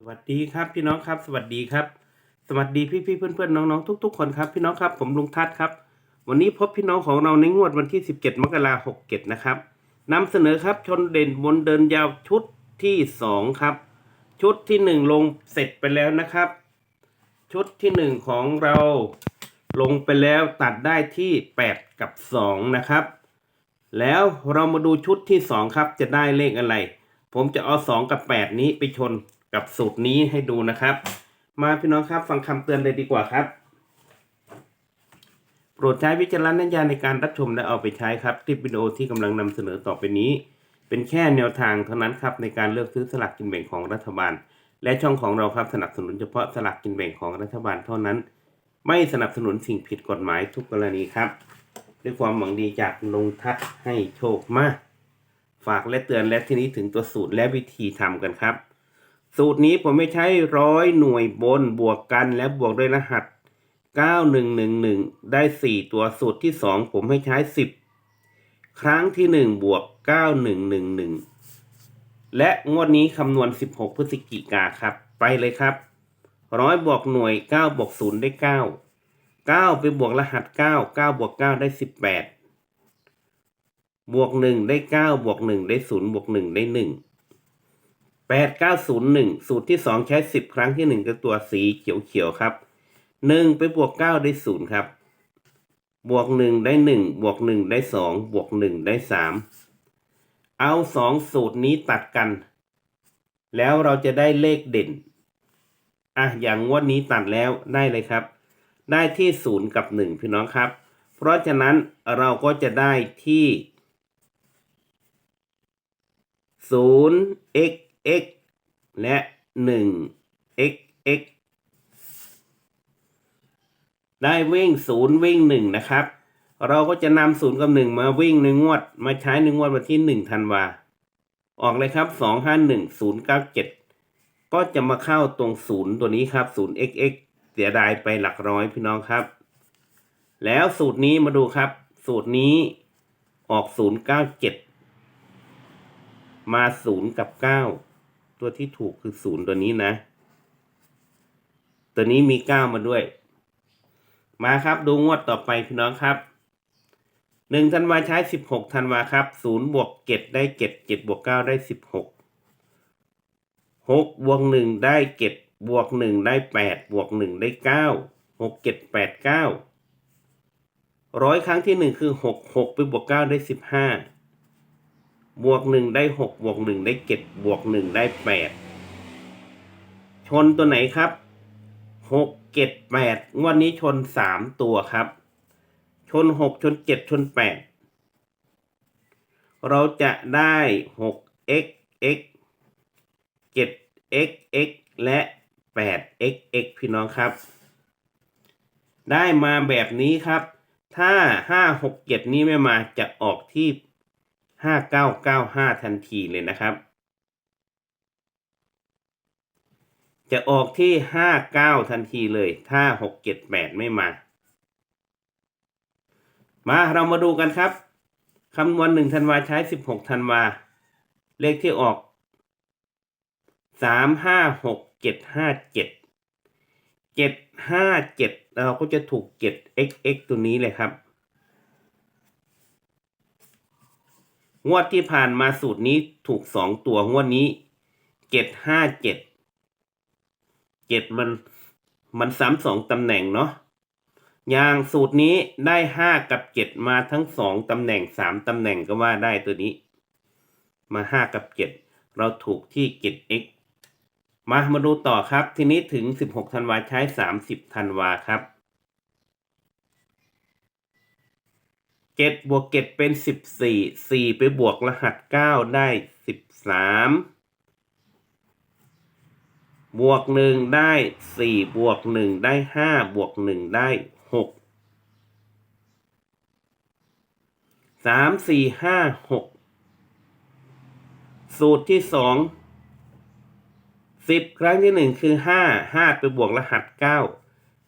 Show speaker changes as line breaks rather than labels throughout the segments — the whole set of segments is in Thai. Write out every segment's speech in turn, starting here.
สวัสดีครับพี่น้องครับ สวัสดีครับ สวัสดีพี่พี่เพื่อนเพื่อนๆน้องๆทุก ๆ คนครับ พี่น้องครับผมลุงทัศน์ครับ วันนี้พบพี่น้องของเราในงวดวันที่ 17 มกราคม67นะครับนำเสนอครับชนเด่นบนเดินยาวชุดที่ 2 ครับ ชุดที่ 1 ลงเสร็จไปแล้วนะครับ ชุดที่ 1 ของเราลงไปแล้วตัดได้ที่ 8 กับ 2 นะครับ แล้วเรามาดูชุดที่ 2 ครับจะได้เลขอะไร ผมจะเอา 2 กับ 8 นี้ไปชน กับสูตรนี้ให้ดูนะครับ มาพี่น้องครับฟังคำเตือนเลยดีกว่าครับ โปรดใช้วิจารณญาณในการรับชมและเอาไปใช้ครับคลิปวิดีโอที่กำลังนำเสนอต่อไปนี้ เป็นแค่แนวทางเท่านั้นครับในการเลือกซื้อสลากกินแบ่งของรัฐบาล และช่องของเราครับสนับสนุนเฉพาะสลากกินแบ่งของรัฐบาลเท่านั้น ไม่สนับสนุนสิ่งผิดกฎหมายทุกกรณีครับด้วยความหวังดีจากลุงทัศให้โชคมาก ฝากและเตือนและที่นี้ถึงตัวสูตรและวิธีทำกันครับ สูตรนี้ผมไม่ใช้ร้อยหน่วยบนบวกกันและบวกด้วยรหัส 9111 ได้ 4 ตัวสูตรที่ 2 ผมให้ใช้ 10 ครั้งที่ 1 บวก 9111 และงวดนี้คำนวณ 16 พฤศจิกาครับ ไปเลยครับร้อยบวกหน่วย 9 บวก 0 ได้ 9 9 ไปบวกรหัส 9 9 บวก 9 ได้ 18 บวก 1 ได้ 9 บวก 1 ได้ 0 บวก 1 ได้ 1 แปดเก้าศูนย์หนึ่งสูตรที่สองใช้สิบครั้งที่หนึ่งก็ตัวสีเขียวเขียวๆครับหนึ่งไปบวกเก้าได้ศูนย์ครับ บวกหนึ่งได้หนึ่งบวกหนึ่งได้สองบวกหนึ่งได้สามเอาสองสูตรนี้ตัดกัน แล้วเราจะได้เลขเด่นอะอย่างงวดนี้ตัดแล้วได้เลยครับ ได้ที่ศูนย์กับหนึ่งพี่น้องครับ เพราะฉะนั้นเราก็จะได้ที่ศูนย์ x x และหนึ่ง x x ได้วิ่งศูนย์วิ่งหนึ่งนะครับ เราก็จะนำศูนย์กับหนึ่งมาวิ่งในงวด มาใช้ในงวดวันที่หนึ่งธันวา ออกเลยครับสองห้าหนึ่งศูนย์เก้าเจ็ดก็จะมาเข้าตรงศูนย์ตัวนี้ครับศูนย์ x x เสียดายไปหลักร้อยพี่น้องครับ แล้วสูตรนี้มาดูครับ สูตรนี้ออกศูนย์เก้าเจ็ดมาศูนย์กับเก้า ตัวที่ถูกคือศูนย์ตัวนี้นะ ตัวนี้มีเก้ามาด้วย มาครับดูงวดต่อไปพี่น้องครับหนึ่งธันวาใช้สิบหกธันวาครับศูนย์บวกเจ็ดได้เจ็ดเจ็ดบวกเก้าได้สิบหกหกบวกหนึ่งได้เจ็ดบวกหนึ่งได้แปดบวกหนึ่งได้เก้าหกเจ็ดแปดเก้าร้อยครั้งที่หนึ่งคือหกหกไปบวกเก้าได้สิบห้า บวกหนึ่งได้หกบวกหนึ่งได้เจ็ดบวกหนึ่งได้แปดชนตัวไหนครับหกเจ็ดแปดงวดนี้ชนสามตัวครับ ชนหกชนเจ็ดชนแปดเราจะได้หก x x เจ็ด x x และแปด x x พี่น้องครับ ได้มาแบบนี้ครับ ถ้าห้าหกเจ็ดนี้ไม่มาจะออกที่ ห้าเก้าเก้าห้าทันทีเลยนะครับ จะออกที่ห้าเก้าทันทีเลย ถ้าหกเจ็ดแปดไม่มา มาเรามาดูกันครับคำนวณหนึ่งธันวาใช้สิบหกธันวา เลขที่ออกสามห้าหกเจ็ดห้าเจ็ดเจ็ดห้าเจ็ดเราก็จะถูกเจ็ด xx ตัวนี้เลยครับ งวดที่ผ่านมาสูตรนี้ถูกสองตัวงวดนี้เจ็ดห้าเจ็ดเจ็ดมันมันซ้ำสองตำแหน่งเนาะอย่างสูตรนี้ได้ห้ากับเจ็ดมาทั้งสองตำแหน่งสามตำแหน่งก็ว่าได้ตัวนี้ มาห้ากับเจ็ดเราถูกที่เจ็ด x มามาดูต่อครับ ทีนี้ถึงสิบหกธันวาใช้สามสิบธันวาครับ เจ็ดบวกเจ็ดเป็นสิบสี่สี่ไปบวกรหัสเก้าได้สิบสามบวกหนึ่งได้สี่บวกหนึ่งได้ห้าบวกหนึ่งได้หกสามสี่ห้าหกสูตรที่สองสิบครั้งที่หนึ่งคือห้าห้าไปบวกรหัสเก้า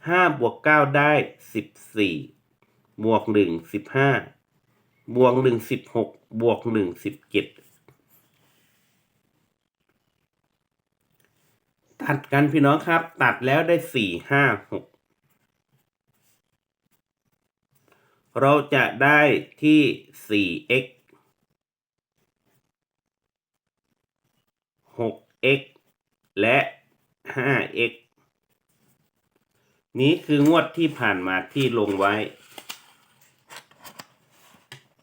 ห้าบวกเก้าได้สิบสี่ บวกหนึ่งสิบห้าบวกหนึ่งสิบหกบวกหนึ่งสิบเจ็ดตัดกันพี่น้องครับ ตัดแล้วได้สี่ห้าหกเราจะได้ที่สี่ x หก x และ 5x นี้คืองวดที่ผ่านมาที่ลงไว้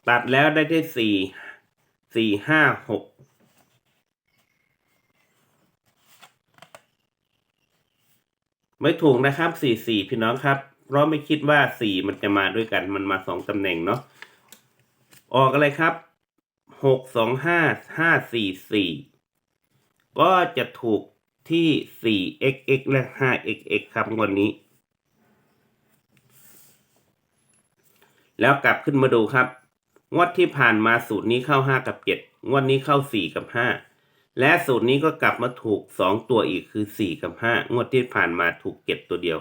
ตัดแล้วได้ที่สี่สี่ห้าหกไม่ถูกนะครับสี่สี่พี่น้องครับ เพราะไม่คิดว่าสี่มันจะมาด้วยกันมันมาสองตำแหน่งเนาะออกอะไรครับหกสองห้าห้าสี่สี่ก็จะถูกที่สี่ x x และ 5xx ครับงวดนี้ แล้วกลับขึ้นมาดูครับ งวดที่ผ่านมาสูตรนี้เข้า 5 กับ 7 งวดนี้เข้า 4 กับ 5 และสูตรนี้ก็กลับมาถูก 2 ตัวอีกคือ 4 กับ 5 งวดที่ผ่านมาถูกเก็บตัวเดียว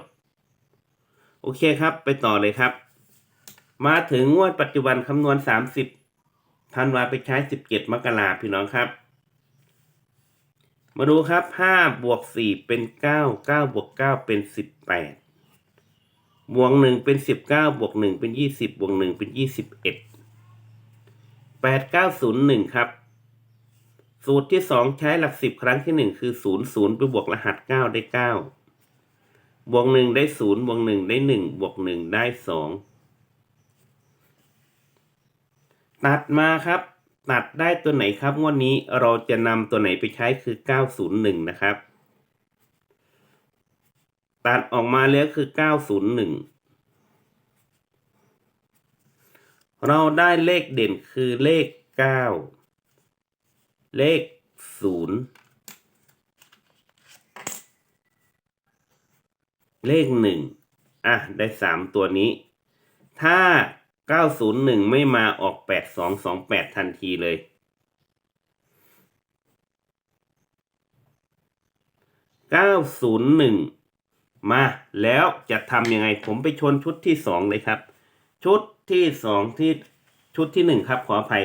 โอเคครับ ไปต่อเลยครับ มาถึงงวดปัจจุบันคำนวณ 30ธันวาไปใช้ 17 มกราพี่น้องครับ มาดูครับ 5 บวก 4 เป็น 9 9 บวก 9 เป็น 18 บวก 1 เป็น 19 บวก 1 เป็น 20 บวก 1 เป็น 21 8 9 0 1 ครับ สูตรที่ 2 ใช้หลัก 10 ครั้งที่ 1 คือ 0 0 ไปบวกรหัส 9 ได้ 9 บวก 1 ได้ 0 บวก 1 ได้ 1 บวก 1 ได้ 2 ตัดมาครับ ตัดได้ตัวไหนครับงวดนี้เราจะนำตัวไหนไปใช้คือ 901 นะครับ ตัดออกมาแล้วคือ 901 เราได้เลขเด่นคือเลข 9 เลข 0 เลข 1 อะ ได้ 3 ตัวนี้ ถ้า 901 ไม่มาออก 8228 ทันทีเลย 901 มาแล้วจะทำยังไงผมไปชนชุดที่ 2 เลยครับ ชุด ที่สองที่ชุดที่หนึ่งครับขออภัย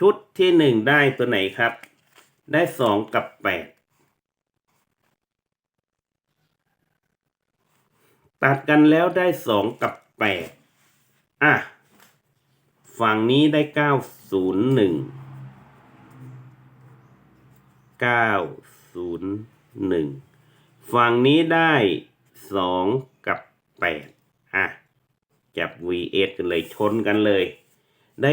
ชุดที่หนึ่งได้ตัวไหนครับ ได้สองกับแปดตัดกันแล้วได้สองกับแปดอะ ฝั่งนี้ได้เก้าศูนย์หนึ่งเก้าศูนย์หนึ่งฝั่งนี้ได้สองกับแปดอะ จับ VS กันเลยชนกันเลย ได้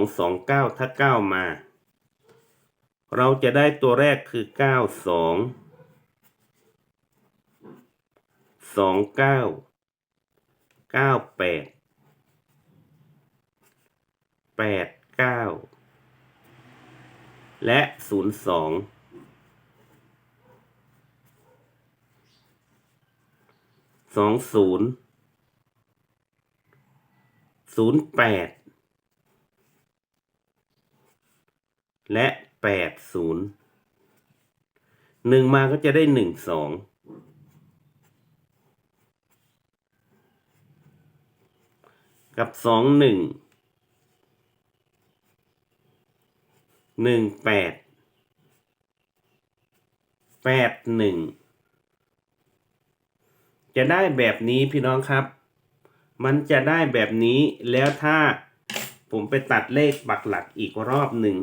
9229 ถ้า 9 มา เราจะได้ตัวแรกคือ 92 29 98 89 และ 02สองศูนย์ ศูนย์แปดและแปดศูนย์หนึ่งมาก็จะได้หนึ่งสองกับสองหนึ่งหนึ่งแปดแปดหนึ่งจะได้แบบนี้พี่น้องครับ มันจะได้แบบนี้แล้วถ้าผมไปตัดเลขปักหลักอีกรอบหนึ่ง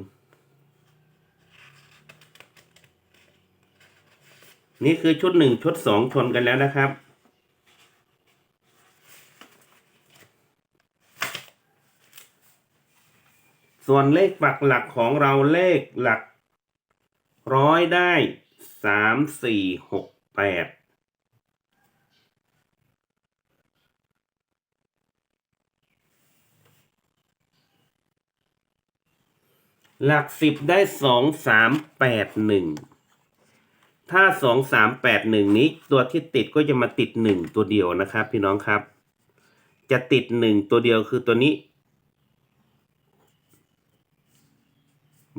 นี่คือชุดหนึ่งชุดสองชนกันแล้วนะครับ ส่วนเลขปักหลักของเราเลขหลักร้อยได้สามสี่หกแปด หลักสิบได้สองสามแปดหนึ่งถ้าสองสามแปดหนึ่งนี้ตัวที่ติดก็จะมาติดหนึ่งตัวเดียวนะครับ พี่น้องครับ จะติดหนึ่งตัวเดียวคือตัวนี้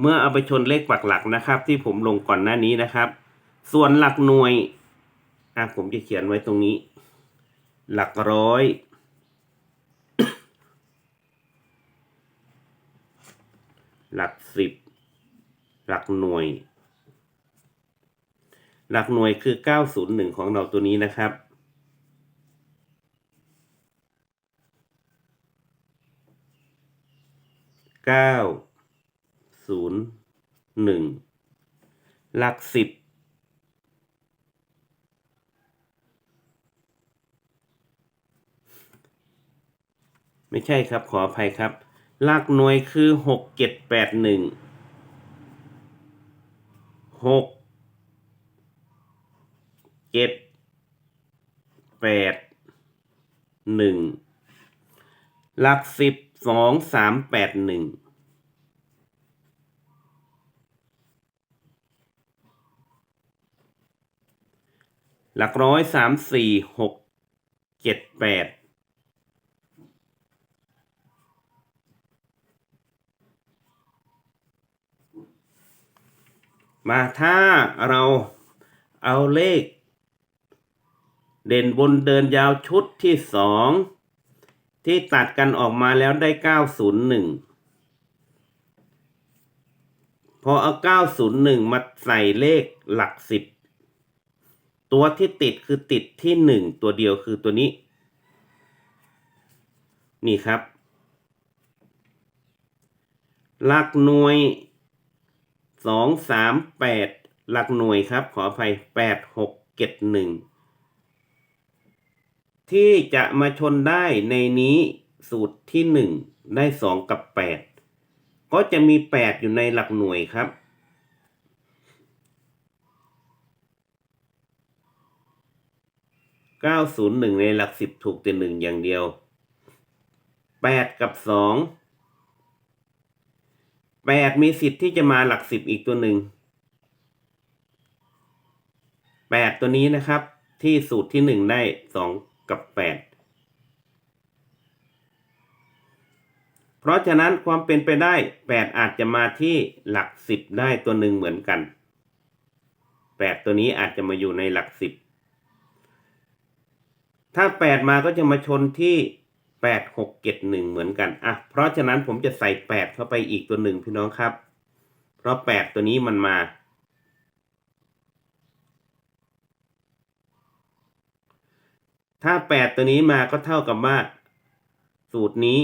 เมื่อเอาไปชนเลขปักหลักนะครับ ที่ผมลงก่อนหน้านี้นะครับ ส่วนหลักหน่วยอะผมจะเขียนไว้ตรงนี้ หลักร้อย หลักสิบ หลักหน่วย หลักหน่วยคือ 901 ของเราตัวนี้นะครับ เก้าศูนย์หนึ่งหลักสิบไม่ใช่ครับขออภัยครับ หลักหน่วยคือหกเจ็ดแปดหนึ่งหกเจ็ดแปดหนึ่งหลักสิบสองสามแปดหนึ่งหลักร้อยสามสี่หกเจ็ดแปด มาถ้าเราเอาเลข เด่นบนเดินยาวชุดที่สองที่ตัดกันออกมาแล้วได้เก้าศูนย์หนึ่งพอเอาเก้าศูนย์หนึ่งมาใส่เลขหลักสิบตัวที่ติดคือติดที่หนึ่งตัวเดียวคือตัวนี้ นี่ครับ หลักหน่วย สองสามแปดหลักหน่วยครับ ขออภัยแปดหกเจ็ดหนึ่งที่จะมาชนได้ในนี้สูตรที่หนึ่งได้สองกับแปดก็จะมีแปดอยู่ในหลักหน่วยครับเก้าศูนย์หนึ่งในหลักสิบถูกแต่หนึ่งอย่างเดียวแปดกับสอง แปดมีสิทธิ์ที่จะมาหลักสิบอีกตัวหนึ่งแปดตัวนี้นะครับ ที่สูตรที่หนึ่งได้สองกับแปดเพราะฉะนั้นความเป็นไปได้แปดอาจจะมาที่หลักสิบได้ตัวหนึ่งเหมือนกันแปดตัวนี้อาจจะมาอยู่ในหลักสิบถ้าแปดมาก็จะมาชนที่ แปดหกเจ็ดหนึ่งเหมือนกันอะเพราะฉะนั้นผมจะใส่แปดเข้าไปอีกตัวหนึ่งพี่น้องครับ เพราะแปดตัวนี้มันมา ถ้าแปดตัวนี้มาก็เท่ากับว่า สูตรนี้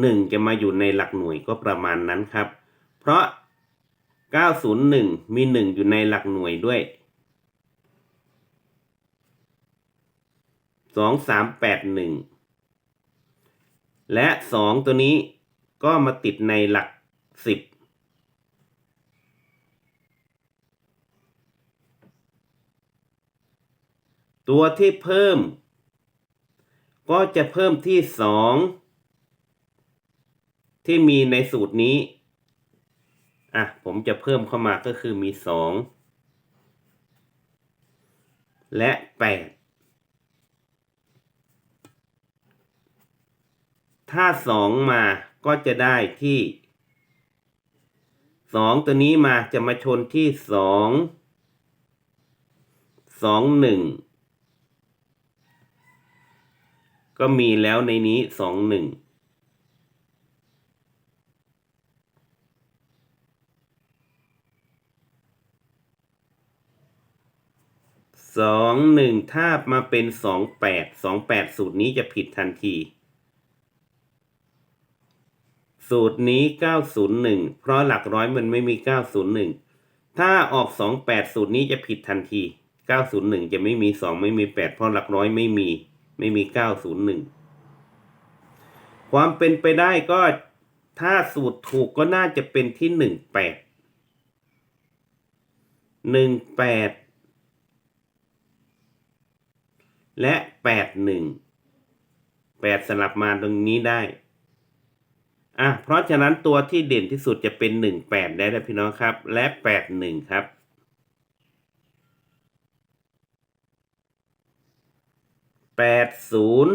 หนึ่งจะมาอยู่ในหลักหน่วยก็ประมาณนั้นครับ เพราะเก้าศูนย์หนึ่งมีหนึ่งอยู่ในหลักหน่วยด้วยสองสาม และ 2 ตัวนี้ก็มาติดในหลัก 10 ตัวที่เพิ่ม ก็จะเพิ่มที่ 2 ที่มีในสูตรนี้ อะ ผมจะเพิ่มเข้ามาก็คือมี 2 และ 8 ถ้าสองมาก็จะได้ที่สองตัวนี้มาจะมาชนที่สองสองหนึ่งก็มีแล้วในนี้สองหนึ่งสองหนึ่งถ้ามาเป็นสองแปดสองแปดสูตรนี้จะผิดทันที สูตรนี้ 901 เพราะหลักร้อยมันไม่มี 901 ถ้าออก 28 สูตรนี้จะผิดทันที 901 จะไม่มี 2 ไม่มี 8 เพราะหลักร้อยไม่มี ไม่มี 901 ความเป็นไปได้ก็ถ้าสูตรถูกก็น่าจะเป็นที่ 18 18 และ 81 8 สลับมาตรงนี้ได้ อะเพราะฉะนั้นตัวที่เด่นที่สุดจะเป็นหนึ่งแปดได้แล้วพี่น้องครับ และแปดหนึ่งครับแปดศูนย์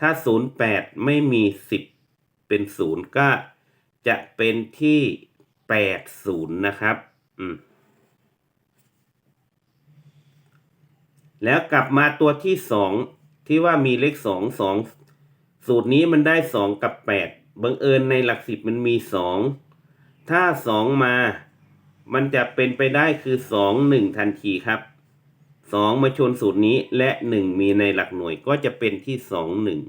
ถ้าศูนย์แปดไม่มีสิบเป็นศูนย์ก็จะเป็นที่แปดศูนย์นะครับ อืมแล้วกลับมาตัวที่สองที่ว่ามีเลขสองสอง สูตรนี้มันได้สองกับแปดบังเอิญในหลักสิบมันมีสองถ้าสองมา มันจะเป็นไปได้คือสองหนึ่งทันทีครับสองมาชนสูตรนี้และหนึ่งมีในหลักหน่วยก็จะเป็นที่สองหนึ่ง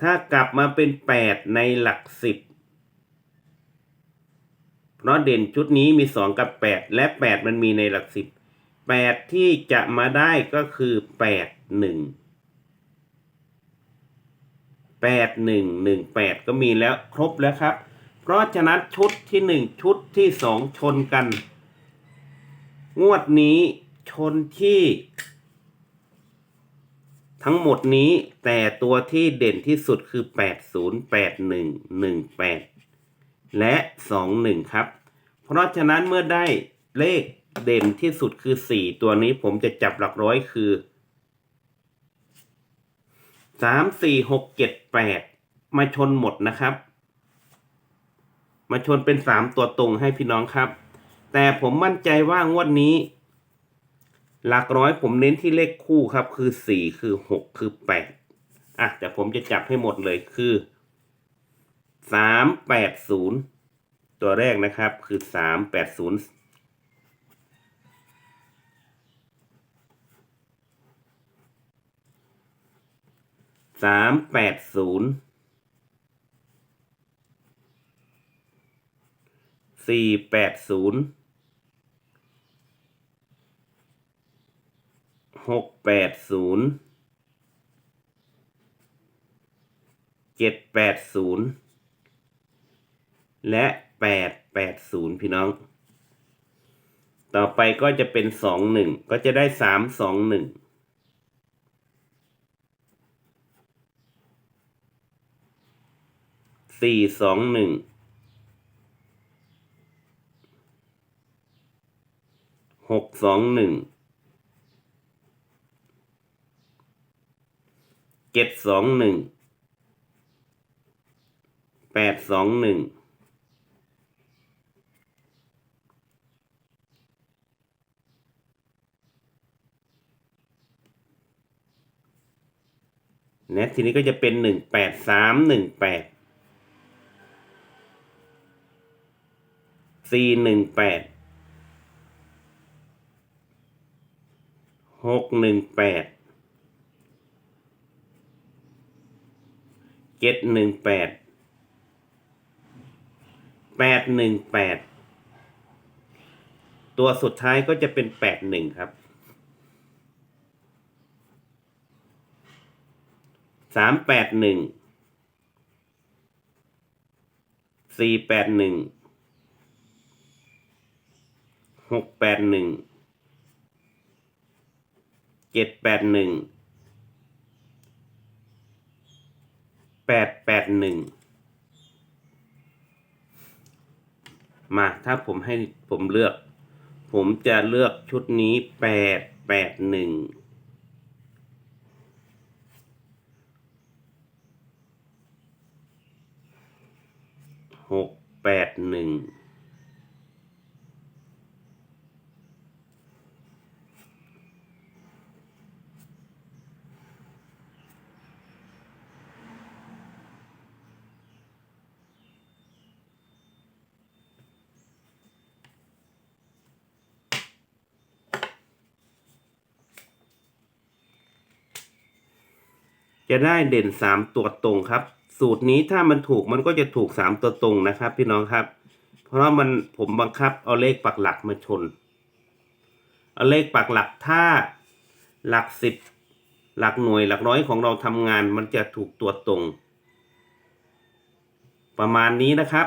ถ้ากลับมาเป็นแปดในหลักสิบเพราะเด่นชุดนี้มีสองกับแปดและแปดมันมีในหลักสิ แปดที่จะมาได้ก็คือแปดหนึ่งแปดหนึ่งหนึ่งแปดก็มีแล้วครบแล้วครับ เพราะฉะนั้นชุดที่หนึ่งชุดที่สองชนกัน งวดนี้ชนที่ ทั้งหมดนี้แต่ตัวที่เด่นที่สุดคือ 80 81 18 และ 21 ครับ เพราะฉะนั้นเมื่อได้เลข เด่นที่สุดคือ4ตัวนี้ผมจะจับหลักร้อยคือสามสี่หกเจ็ดแปดมาชนหมดนะครับ มาชนเป็นสามตัวตรงให้พี่น้องครับ แต่ผมมั่นใจว่างวดนี้ หลักร้อยผมเน้นที่เลขคู่ครับคือสี่คือหกคือแปดอะแต่ผมจะจับให้หมดเลยคือสามแปดศูนย์ตัวแรกนะครับคือสามแปดศูนย์ สามแปดศูนย์สี่แปดศูนย์หกแปดศูนย์เจ็ดแปดศูนย์และแปดแปดศูนย์พี่น้อง ต่อไปก็จะเป็นสองหนึ่งก็จะได้สามสองหนึ่ง สี่สองหนึ่งหกสองหนึ่งเจ็ดสองหนึ่งแปดสองหนึ่งและทีนี้ก็จะเป็นหนึ่งแปดสามหนึ่งแปด สี่หนึ่งแปดหกหนึ่งแปดเจ็ดหนึ่งแปดแปดหนึ่งแปดตัวสุดท้ายก็จะเป็นแปดหนึ่งครับสามแปดหนึ่งสี่แปดหนึ่ง หกแปดหนึ่งเจ็ดแปดหนึ่งแปดแปดหนึ่งมาถ้าผมให้ผมเลือก ผมจะเลือกชุดนี้แปดแปดหนึ่งหกแปดหนึ่ง จะได้เด่นสามตัวตรงครับ สูตรนี้ถ้ามันถูกมันก็จะถูกสามตัวตรงนะครับ พี่น้องครับ เพราะมันผมบังคับเอาเลขปักหลักมาชน เอาเลขปักหลักถ้าหลักสิบหลักหน่วยหลักร้อยของเราทำงานมันจะถูกตัวตรง ประมาณนี้นะครับ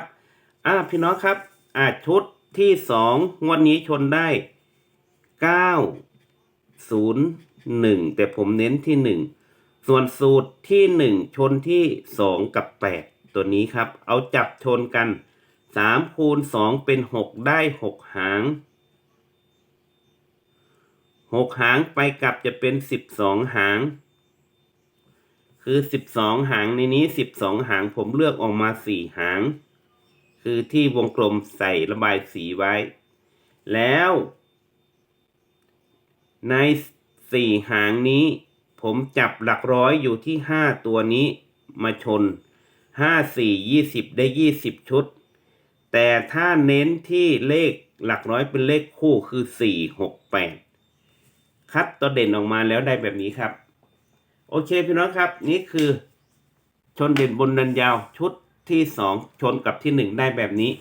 อ่าพี่น้องครับอ่าชุดที่สองงวดนี้ชนได้เก้าศูนย์หนึ่งแต่ผมเน้นที่หนึ่ง ส่วนสูตรที่หนึ่งชนที่สองกับแปดตัวนี้ครับ เอาจับชนกันสามคูณสองเป็นหกได้หกหางหกหางไปกลับจะเป็นสิบสองหาง คือสิบสองหางในนี้สิบสองหางผมเลือกออกมาสี่หาง คือที่วงกลมใส่ระบายสีไว้ แล้ว ในสี่หางนี้ ผมจับหลักร้อยอยู่ที่ห้าตัวนี้มาชนห้าสี่ยี่สิบได้ยี่สิบชุด แต่ถ้าเน้นที่เลขหลักร้อยเป็นเลขคู่คือสี่หกแปดคัดตัวเด่นออกมาแล้วได้แบบนี้ครับ โอเคพี่น้องครับ นี่คือชนเด่นบนนันยาวชุดที่สองชนกับที่หนึ่งได้แบบนี้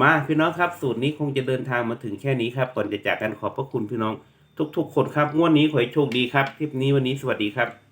มาพี่น้องครับ สูตรนี้คงจะเดินทางมาถึงแค่นี้ครับก่อนจะจากกันขอบพระคุณพี่น้อง ทุกๆคนครับงวดนี้ขอให้โชคดีครับคลิปนี้วันนี้สวัสดีครับ